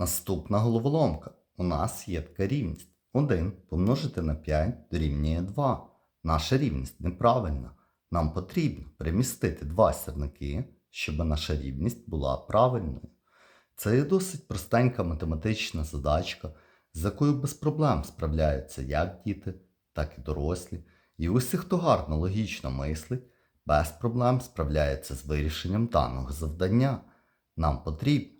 Наступна головоломка. У нас є така рівність. 1 помножити на 5 дорівнює 2. Наша рівність неправильна. Нам потрібно перемістити два сірники, щоб наша рівність була правильною. Це є досить простенька математична задачка, з якою без проблем справляються як діти, так і дорослі. І усі, хто гарно логічно мислить, без проблем справляється з вирішенням даного завдання. Нам потрібно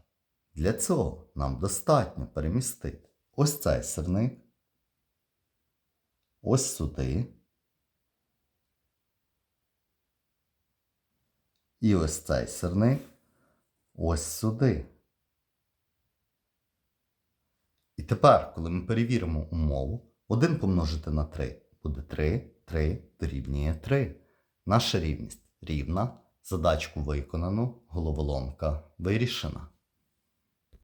Для цього нам достатньо перемістити ось цей сирник, ось сюди. І ось цей сирник ось сюди. І тепер, коли ми перевіримо умову, 1 помножити на 3 буде 3, 3 дорівнює 3. Наша рівність рівна. Задачку виконано, головоломка вирішена.